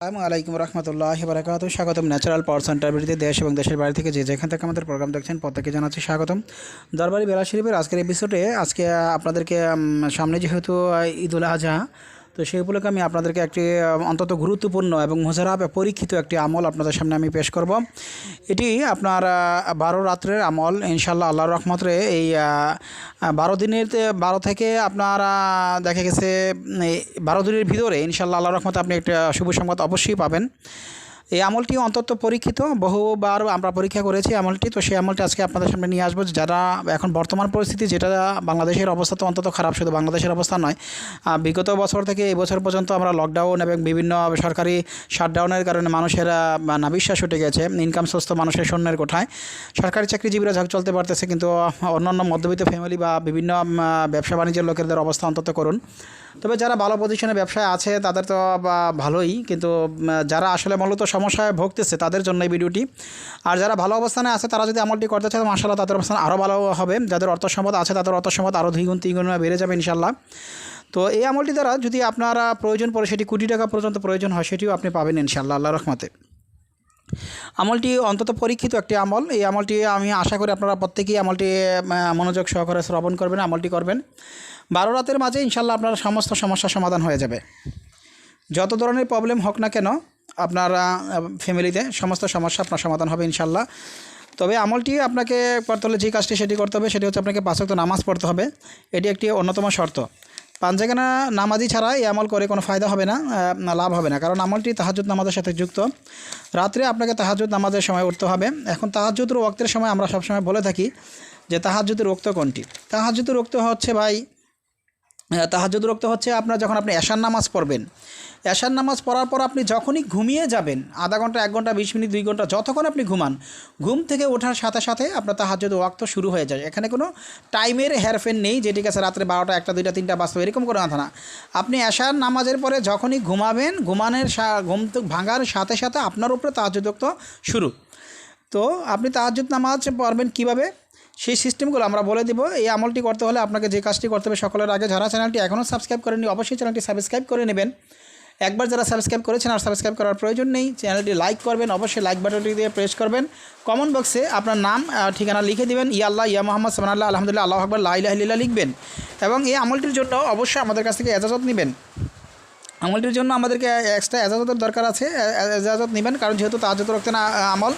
আসসালামু আলাইকুম রহমতুল্লাহ বারাকাত স্বাগতম ন্যাচারাল পাওয়ার সেন্টার দেশ এবং দেশের বাইরে থেকে যে যেখান থেকে আমাদের প্রোগ্রাম দেখছেন প্রত্যেকে জানাচ্ছি স্বাগতম। দরবারি বেলা শরীফের আজকের এপিসোডে আজকে আপনাদেরকে সামনে যেহেতু ঈদুল আজহা তো সেই উপলক্ষে আমি আপনাদেরকে একটি অন্তত গুরুত্বপূর্ণ এবং মোজারাবে পরীক্ষিত একটি আমল আপনাদের সামনে আমি পেশ করব। এটি আপনার বারো রাত্রের আমল ইনশাল্লাহ আল্লাহ রহমতরে এই বারো দিনের বারো থেকে আপনারা দেখা গেছে বারো দিনের ভিতরে ইনশাল্লাহ আল্লাহ রহমতে আপনি একটা শুভ সংবাদ অবশ্যই পাবেন। এই আমলটি অন্তত পরীক্ষিত বহুবার আমরা পরীক্ষা করেছি আমলটি তো সেই আমলটি আজকে আপনাদের সামনে নিয়ে আসব। যারা এখন বর্তমান পরিস্থিতি যেটা বাংলাদেশের অবস্থা তো অন্তত খারাপ শুধু বাংলাদেশের অবস্থা নয় বিগত বছর থেকে এই বছর পর্যন্ত আমরা লকডাউন এবং বিভিন্ন সরকারি শাটডাউনের কারণে মানুষের আহ, না বিশ্বাস উঠে গেছে ইনকাম সুস্থ মানুষের শূন্যের কোঠায়। সরকারি চাকরিজীবীরা ঝাঁক চলতে পারতেছে কিন্তু অন্যান্য মধ্যবিত্ত ফ্যামিলি বা বিভিন্ন ব্যবসা বাণিজ্যের লোকেদের অবস্থা অন্তত করুন। তবে যারা ভালো পজিশনে ব্যবসায় আছে তাদের তো ভালোই কিন্তু যারা আসলে মূলত সমস্যায় ভুগতেছে তাদের জন্য এই ভিডিওটি। আর যারা ভালো অবস্থানে আছে, তারা যদি আমলটি করতে চায় মাসাল্লাহ তাদের অবস্থান আরও ভালো হবে। যাদের অর্থ সম্পদ আছে, তাদের অর্থ সম্পদ আরও দুই গুণ, তিন গুণ বেড়ে যাবে ইনশাল্লাহ তো এই আমলটি দ্বারা যদি আপনারা প্রয়োজন পড়ে সেটি কোটি টাকা পর্যন্ত প্রয়োজন হয়, সেটিও আপনি পাবেন ইনশাল্লাহ আল্লাহ রহমতে। আমলটি অন্তত পরীক্ষিত একটি আমল। এই আমলটি আমি আশা করি আপনারা প্রত্যেকেই আমলটি মনোযোগ সহকারে শ্রবণ করবেন, আমলটি করবেন। বারো রাতের মাঝে ইনশাল্লাহ আপনার সমস্ত সমস্যার সমাধান হয়ে যাবে। যত ধরনের প্রবলেম হোক না কেন আপনার ফ্যামিলিতে সমস্ত সমস্যা আপনার সমাধান হবে ইনশাল্লাহ তবে আমলটি আপনাকে করতে হলে যে কাজটি সেটি করতে হবে, সেটি হচ্ছে আপনাকে পাঁচক্ত নামাজ পড়তে হবে। এটি একটি অন্যতম শর্ত। পাঞ্জাগানা নামাজি ছাড়া এই আমল করে কোনো ফায়দা হবে না লাভ হবে না। কারণ আমলটি তাহাজুদ নামাজের সাথে যুক্ত। রাত্রে আপনাকে তাহাজুদ নামাজের সময় উঠতে হবে। এখন তাহাজুদের ওক্তের সময় আমরা সবসময় বলে থাকি যে তাহাজুদের ওক্ত কোনটি? তাহাজুদের ওক্ত হচ্ছে ভাই তাহাজুদ রক্ত হচ্ছে আপনার যখন আপনি এশার নামাজ পড়বেন। এশার নামাজ পড়ার পর আপনি যখনই ঘুমিয়ে যাবেন, আধা ঘণ্টা, এক ঘণ্টা, বিশ মিনিট, দুই ঘণ্টা, যতক্ষণ আপনি ঘুমান, ঘুম থেকে ওঠার সাথে সাথে আপনার তাহাজুদ ওয়াক্ত শুরু হয়ে যায়। এখানে কোনো টাইমের হেরফেন নেই যে ঠিক আছে রাত্রে বারোটা, একটা, দুইটা, তিনটা বাঁচতে এরকম কোনো কথা না। আপনি এশার নামাজের পরে যখনই ঘুমাবেন, ঘুমানোর ঘুম ভাঙার সাথে সাথে আপনার উপরে তাহাজুদ রক্ত শুরু। তো আপনি তাহাজুদ নামাজ পড়বেন কীভাবে? সেই সিস্টেমগুলো আমরা বলে দিব। এই আমলটি করতে হলে আপনাকে যে কাজটি করতে হবে সকলের আগে যারা চ্যানেলটি এখনও সাবস্ক্রাইব করেনি অবশ্যই চ্যানেলটি সাবস্ক্রাইব করে নেবেন। একবার যারা সাবস্ক্রাইব করেছেন আর সাবস্ক্রাইব করার প্রয়োজন নেই, চ্যানেলটি লাইক করবেন, অবশ্যই লাইক বাটনটি দিয়ে প্রেস করবেন। কমেন্ট বক্সে আপনার নাম ঠিকানা লিখে দিবেন। ইয়া আল্লাহ, ইয়া মোহাম্মদ সামান্লাহ আলহামদুলিল্লাহ, আল্লাহ আকবর লাইলাহিল্লা লিখবেন। এবং এই আমলটির জন্য অবশ্যই আমাদের কাছ থেকে এজাজত নেবেন। আমলটির জন্য আমাদেরকে এক্সট্রা এজাজতের দরকার আছে। এজাজত নেবেন, কারণ যেহেতু তাহাজত রক্তের আমল,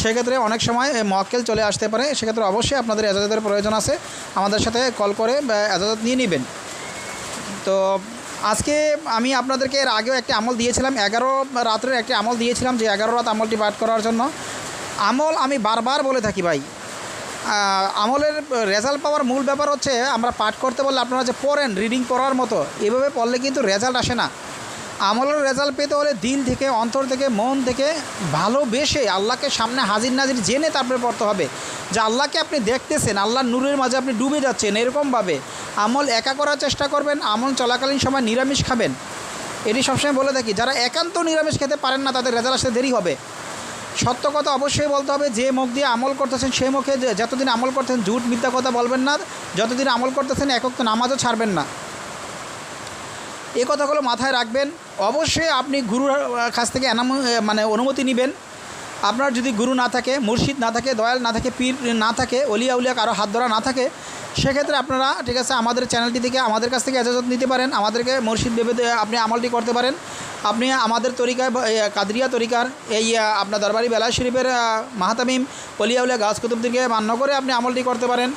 সেক্ষেত্রে অনেক সময় মক্কেল চলে আসতে পারে। সেক্ষেত্রে অবশ্যই আপনাদের এজাজতের প্রয়োজন আছে। আমাদের সাথে কল করে এজাজত নিয়ে নেবেন। তো, আজকে আমি আপনাদেরকে এর আগেও একটি আমল দিয়েছিলাম। এগারো রাত্রের একটি আমল দিয়েছিলাম যে এগারো রাত আমলটি পাঠ করার জন্য। আমল আমি বারবার বলে থাকি ভাই। আমলের রেজাল্ট পাওয়ার মূল ব্যাপার হচ্ছে, আমরা পাঠ করতে বললে আপনারা যে পড়েন রিডিং পড়ার মতো, এভাবে পড়লে কিন্তু রেজাল্ট আসে না। আমলের রেজাল্ট পেতে হলে দিল থেকে, অন্তর থেকে, মন থেকে ভালোবেসে আল্লাহকে সামনে হাজির নাজির জেনে তারপরে পড়তে হবে। যে আল্লাহকে আপনি দেখতেছেন, আল্লাহর নূরের মাঝে আপনি ডুবে যাচ্ছেন এরকমভাবে। আমল একা করার চেষ্টা করবেন, আমল চলাকালীন সময় নিরামিষ খাবেন। এটি সবসময় বলে থাকি, যারা একান্ত নিরামিষ খেতে পারেন না, তাদের রেজাল্ট আসতে দেরি হবে। সত্য কথা অবশ্যই বলতে হবে, যে মুখ দিয়ে আমল করতেছেন সেই মুখে যতদিন আমল করতেছেন, ঝুট মিথ্যা কথা বলবেন না, যতদিন আমল করতেছেন একক নামাজও ছাড়বেন না। এ কথাগুলো মাথায় রাখবেন অবশ্যই আপনি গুরুর কাছ থেকে এনাম মানে অনুমতি নেবেন। আপনার যদি গুরু না থাকে, মুর্শিদ না থাকে, দয়াল না থাকে, পীর না থাকে, অলিয়া উলিয়া কারও হাত ধরা না থাকে, সেক্ষেত্রে আপনারা, ঠিক আছে, আমাদের চ্যানেলটি থেকে আমাদের কাছ থেকে এজাজত নিতে পারেন। আমাদেরকে মুর্শিদ ভেবে আপনি আমলটি করতে পারেন। আপনি আমাদের তরিকায় কাদরিয়া তরিকার এই আপনার দরবারি বেলা শরীফের মাহাতামিম, অলিয়া উলিয়া গাছ কুতুবদিকে মান্য করে আপনি আমলটি করতে পারেন।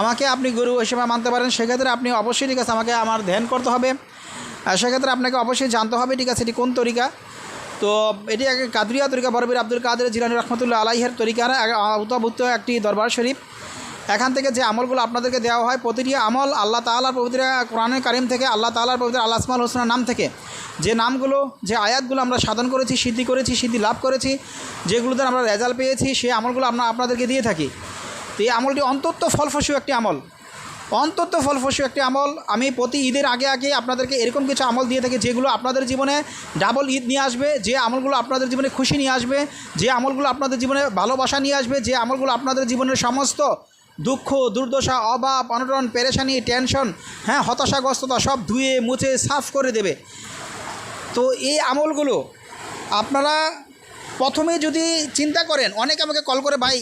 আমাকে আপনি গুরু হিসেবে মানতে পারেন। সেক্ষেত্রে আপনি অবশ্যই, ঠিক আছে, আমাকে আমার ধ্যান করতে হবে। সেক্ষেত্রে আপনাকে অবশ্যই জানতে হবে ঠিক আছে, এটি কোন তরিকা? তো এটি এক কাদরিয়া তরিকা, বরবির আব্দুল কাদের জিলানি রহমতুল্লাহ আলাইহের তরিকার এক আওতাভুক্ত একটি দরবার শরীফ। এখান থেকে যে আমলগুলো আপনাদেরকে দেওয়া হয়, প্রতিটি আমল আল্লাহ তাআলার পবিত্র কোরআনের কারিম থেকে, আল্লাহ তাআলার পবিত্র আল্লাহ আসমাল হোসেনের নাম থেকে, যে নামগুলো, যে আয়াতগুলো আমরা সাধন করেছি, সিদ্ধি করেছি, সিদ্ধি লাভ করেছি, যেগুলোতে আমরা রেজাল্ট পেয়েছি, সেই আমলগুলো আমরা আপনাদেরকে দিয়ে থাকি। তো এই আমলটি অন্তত ফলফসু একটি আমল। অন্তত ফলফসু একটি আমল। আমি প্রতি ঈদের আগে আগে আপনাদেরকে এরকম কিছু আমল দিয়ে থাকি, যেগুলো আপনাদের জীবনে ডাবল ঈদ নিয়ে আসবে, যে আমলগুলো আপনাদের জীবনে খুশি নিয়ে আসবে, যে আমলগুলো আপনাদের জীবনে ভালোবাসা নিয়ে আসবে, যে আমলগুলো আপনাদের জীবনের সমস্ত দুঃখ, দুর্দশা, অভাব, অনটন, পেরেশানি টেনশন হ্যাঁ হতাশাগ্রস্ততা সব ধুয়ে, মুছে, সাফ করে দেবে। তো এই আমলগুলো আপনারা প্রথমে যদি চিন্তা করেন, অনেকে আমাকে কল করে, ভাই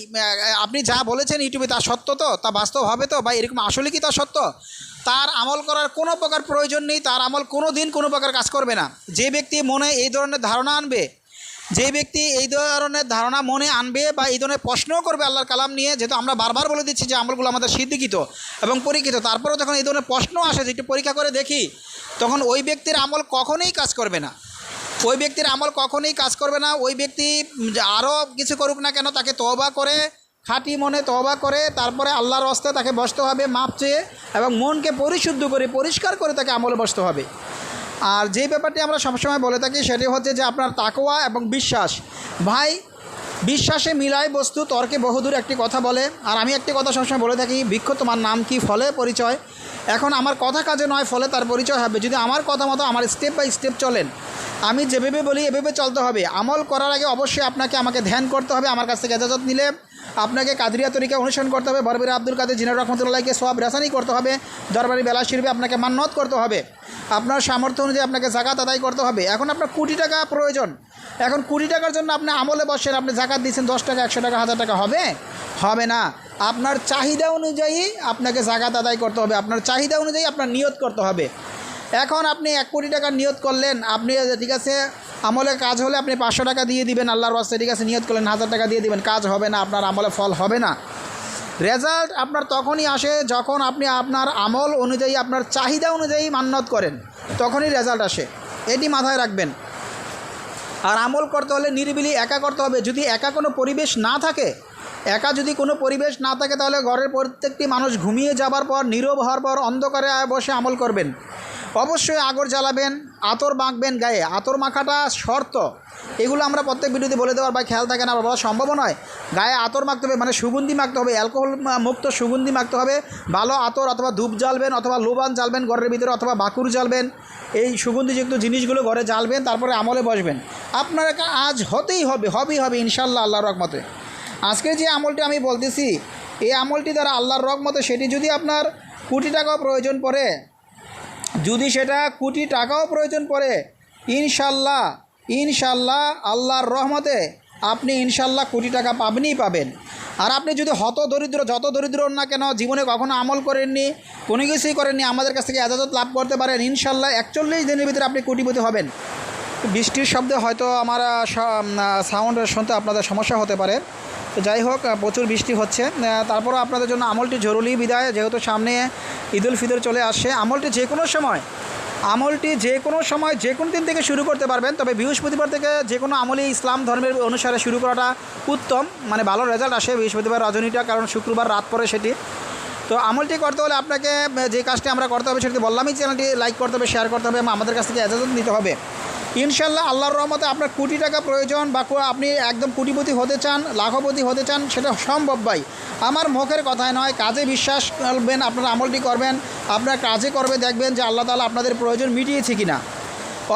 আপনি যা বলেছেন ইউটিউবে তা সত্য তো? তা বাস্তব হবে তো? ভাই, এরকম আসলে কি তা সত্য? তার আমল করার কোনো প্রকার প্রয়োজন নেই, তার আমল কোনো দিন কোনো প্রকার কাজ করবে না। যে ব্যক্তি মনে এই ধরনের ধারণা আনবে, যে ব্যক্তি এই ধরনের ধারণা মনে আনবে বা এই ধরনের প্রশ্নও করবে আল্লাহর কালাম নিয়ে, যেহেতু আমরা বারবার বলে দিচ্ছি যে আমলগুলো আমাদের সিদ্ধিকিত এবং পরীক্ষিত, তারপরেও যখন এই ধরনের প্রশ্ন আসে, যে একটু পরীক্ষা করে দেখি, তখন ওই ব্যক্তির আমল কখনোই কাজ করবে না। ওই ব্যক্তির আমল কখনোই কাজ করবে না। ওই ব্যক্তি আরও কিছু করুক না কেন, তাকে তওবা করে, খাঁটি মনে তওবা করে, তারপরে আল্লাহর হস্তে তাকে বসতে হবে, মাপ চেয়ে এবং মনকে পরিশুদ্ধ করে, পরিষ্কার করে তাকে আমলে বসতে হবে। আর যে ব্যাপারটি আমরা সবসময় বলে থাকি, সেটি হচ্ছে যে আপনার তাকোয়া এবং বিশ্বাস। ভাই, বিশ্বাসে মিলায় বস্তু, তর্কে বহুদূর একটি কথা বলে। আর আমি একটি কথা সবসময় বলে থাকি বৃক্ষ তোমার নাম কি, ফলে পরিচয়? এখন আমার কথা কাজে নয়, ফলে তার পরিচয় হবে। যদি আমার কথা মতো আমার স্টেপ বাই স্টেপ চলেন আমি যেভাবে বলি, এভাবে চলতে হবে। আমল করার আগে অবশ্যই আপনাকে আমাকে ধ্যান করতে হবে, আমার কাছ থেকে এজাজত নিলে। আপনাকে কাদরিয়া তরিকা অনুসরণ করতে হবে, বরবির আব্দুল কাদের জিনার রহমতুল্লাহকে সব রেসানি করতে হবে, দরবারি বেলা শিরবে আপনাকে মান্যত করতে হবে। আপনার সামর্থ্য অনুযায়ী আপনাকে জাকাত আদায় করতে হবে। এখন আপনার কোটি টাকা প্রয়োজন। এখন কুড়ি টাকার জন্য আপনি আমলে বসেন, আপনি জাকাত দিচ্ছেন, দশ টাকা, একশো টাকা, হাজার টাকা, হবে? হবে না। আপনার চাহিদা অনুযায়ী আপনাকে জাকাত আদায় করতে হবে, আপনার চাহিদা অনুযায়ী আপনার নিয়ত করতে হবে। এখন আপনি এক কোটি টাকার নিয়ত করলেন, আপনি ঠিক আছে, আমলে কাজ হলে আপনি পাঁচশো টাকা দিয়ে দিবেন, আল্লাহর বাস্তে ঠিক আছে নিয়ত করলেন, হাজার টাকা দিয়ে দিবেন, কাজ হবে না, আপনার আমলে ফল হবে না। রেজাল্ট আপনার তখনই আসে যখন আপনি আপনার আমল অনুযায়ী, আপনার চাহিদা অনুযায়ী মান্যত করেন, তখনই রেজাল্ট আসে, এটি মাথায় রাখবেন। আর আমল করতে হলে নিরিবিলি একা করতে হবে, যদি একা কোনো পরিবেশ না থাকে, একা যদি কোনো পরিবেশ না থাকে, তাহলে ঘরের প্রত্যেকটি মানুষ ঘুমিয়ে যাবার পর, নীরব হওয়ার পর অন্ধকারে বসে আমল করবেন। অবশ্যই আগর জ্বালাবেন, আতর মাখবেন গায়ে। আতর মাখাটা শর্ত। এগুলো আমরা প্রত্যেক ভিডিওতে বলে দেওয়ার বা খেয়াল থাকে না বলা সম্ভব নয়। গায়ে আতর মাখতে হবে মানে সুগন্ধি মাখতে হবে, অ্যালকোহল মুক্ত সুগন্ধি মাখতে হবে, ভালো আতর অথবা ধূপ জ্বালবেন, অথবা লোবান জ্বালবেন ঘরের ভিতরে, অথবা বাকুর জ্বালবেন। এই সুগন্ধিযুক্ত জিনিসগুলো ঘরে জ্বালবেন, তারপরে আমলে বসবেন। আপনার আজ হতেই হবে, হবেই হবে ইনশাল্লাহ আল্লাহর রহমতে। আজকে যে আমলটি আমি বলতেছি, এই আমলটি দ্বারা আল্লাহর রহমতে সেটি যদি আপনার কোটি টাকাও প্রয়োজন পড়ে যদি সেটা কোটি টাকাও প্রয়োজন পড়ে, ইনশাল্লাহ ইনশাল্লাহ আল্লাহর রহমতে আপনি ইনশাল্লাহ কোটি টাকা পাবেনই পাবেন। আর আপনি যদি হত দরিদ্র, যত দরিদ্র না কেন, জীবনে কখনো আমল করেননি, কোনো কিছুই করেননি, আমাদের কাছ থেকে এজাজত লাভ করতে পারেন, ইনশাল্লাহ একচল্লিশ দিনের ভিতরে আপনি কোটিপতি হবেন। বৃষ্টির শব্দে হয়তো আমার সাউন্ড শুনতে আপনাদের সমস্যা হতে পারে। তো যাই হোক প্রচুর বৃষ্টি হচ্ছে। তারপরও আপনাদের জন্য আমলটি জরুরি বিদায়। যেহেতু সামনে ঈদুল ফিতর চলে আসছে, আমলটি যে কোনো সময়, আমলটি যে কোনো সময়, যে কোনো দিন থেকে শুরু করতে পারবেন। তবে বৃহস্পতিবার থেকে যে কোনো আমলই ইসলাম ধর্মের অনুসারে শুরু করাটা উত্তম। মানে ভালো রেজাল্ট আসে বৃহস্পতিবার রজনীটা, কারণ শুক্রবার রাত পরে সেটি। তো আমলটি করতে হলে আপনাকে যে কাজটি আমরা করতে হবে সেটি বললামই। চ্যানেলটি লাইক করতে হবে শেয়ার করতে হবে এবং আমাদের কাছ থেকে এজাজত নিতে হবে। ইনশাল্লাহ আল্লাহর রহমতে আপনার কোটি টাকা প্রয়োজন বা আপনি একদম কোটিপতি হতে চান, লাখপতি হতে চান, সেটা সম্ভব ভাই। আমার মুখের কথায় নয়, কাজে বিশ্বাস করবেন, আপনারা আমলটি করবেন, আপনার কাজে করবে দেখবেন যে আল্লাহ তালা আপনাদের প্রয়োজন মিটিয়েছে কি না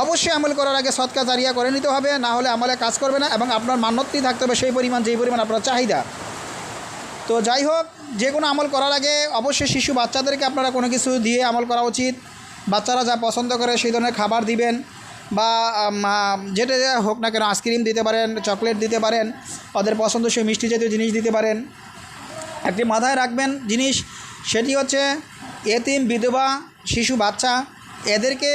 অবশ্যই আমল করার আগে সৎকা জারিয়া করে নিতে হবে, না হলে আমলে কাজ করবে না এবং আপনার মান্যতই থাকতে হবে সেই পরিমাণ, যেই পরিমাণ আপনার চাহিদা। তো যাই হোক, যে কোনো আমল করার আগে অবশ্যই শিশু বাচ্চাদেরকে আপনারা কোনো কিছু দিয়ে আমল করা উচিত। বাচ্চারা যা পছন্দ করে সেই ধরনের খাবার দিবেন। বা যেটা যা হোক না কেন আইসক্রিম দিতে পারেন চকলেট দিতে পারেন, ওদের পছন্দসই মিষ্টি জাতীয় জিনিস দিতে পারেন। একটি মাথায় রাখবেন জিনিস, সেটি হচ্ছে এতিম বিধবা শিশু বাচ্চা, এদেরকে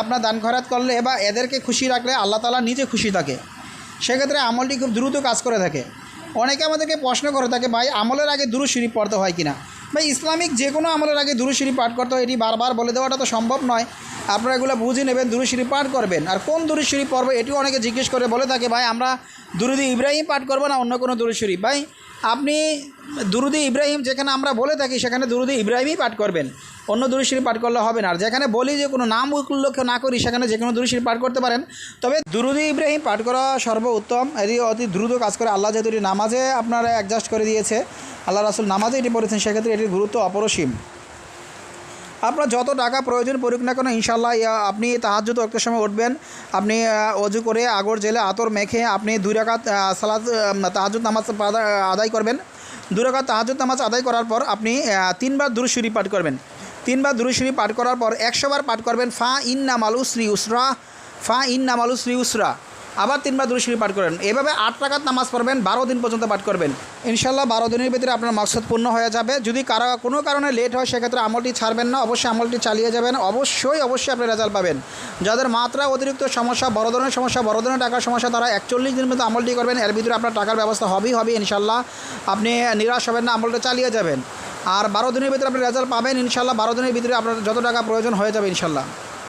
আপনার দান খরাত করলে বা এদেরকে খুশি রাখলে আল্লাহ তালা নিজে খুশি থাকে। সেক্ষেত্রে আমলটি খুব দ্রুত কাজ করে থাকে। অনেকে আমাদেরকে প্রশ্ন করে থাকে, ভাই, আমলের আগে দুরু শরীফ পড়তে হয় কিনা? ভাই, ইসলামিক যে কোনো আমলের আগে দুরু শরীফ পাঠ করতে হয়, এটি বারবার বলে দেওয়াটা তো সম্ভব নয়। আপনারা এগুলো বুঝে নেবেন দুরু শরীফ পাঠ করবেন। আর কোন দুরু পর্ব, এটিও অনেকে জিজ্ঞেস করে বলে থাকে, ভাই, আমরা দুরুদি ইব্রাহিম পাঠ করব না অন্য কোনো দুরু শরীফ ভাই আপনি দুরুদি ইব্রাহিম যেখানে আমরা বলে থাকি, সেখানে দুরুদি ইব্রাহিমই পাঠ করবেন। অন্য দুরুশির পাঠ করলে হবে না। আর যেখানে বলি যে কোনো নাম উল্লেখ না করি, সেখানে যে কোনো দুরুশির পাঠ করতে পারেন। তবে দুরুদি ইব্রাহিম পাঠ করা সর্বোত্তম। এটি অতি দ্রুত কাজ করে। আল্লাহ যেহেতু নামাজে আপনারা অ্যাডজাস্ট করে দিয়েছে, আল্লাহ রাসুল নামাজে এটি পড়েছেন, সেক্ষেত্রে এটির গুরুত্ব অপরসীম। আপনার যত টাকা প্রয়োজন পড়ুক না কেন ইনশাল্লাহ আপনি তাহাজ্জুদ একটা সময় উঠবেন। আপনি অজু করে আগর জেলে আতর মেখে আপনি দুই রাকাত সালাদ তাহাজুদ নামাজ আদায় করবেন। দুই রাকাত তাহাজুদ নামাজ আদায় করার পর আপনি তিনবার দুরুশরী পাঠ করবেন। তিনবার দুরুশরী পাঠ করার পর একশোবার পাঠ করবেন, ফা ইন নামালু শ্রী উসরা, ফা ইন নামালু শ্রী উসরা। আবার তিনবার দুরুশরীফ পাঠ করেন। এভাবে আট টাকাত নামাজ পড়বেন, বারো দিন পর্যন্ত পাঠ করবেন। ইনশাল্লাহ বারো দিনের ভিতরে আপনার মকসদ পূর্ণ হয়ে যাবে। যদি কারও কোনো কারণে লেট হয়, সেক্ষেত্রে আমলটি ছাড়বেন না। অবশ্যই আমলটি চালিয়ে যাবেন। অবশ্যই অবশ্যই আপনি রেজাল্ট পাবেন। যাদের মাত্রা অতিরিক্ত সমস্যা, বড় ধরনের সমস্যা, বড় ধরনের টাকার সমস্যা, তারা একচল্লিশ দিনের মধ্যে আমলটি করবেন। এর ভিতরে আপনার টাকার ব্যবস্থা হবেই হবে ইনশাল্লাহ আপনি নিরাশ হবেন না, আমলটা চালিয়ে যাবেন। আর বারো দিনের ভিতরে আপনি রেজাল্ট পাবেন। ইনশাল্লাহ বারো দিনের ভিতরে আপনার যত টাকা প্রয়োজন হয়ে যাবে ইনশাল্লাহ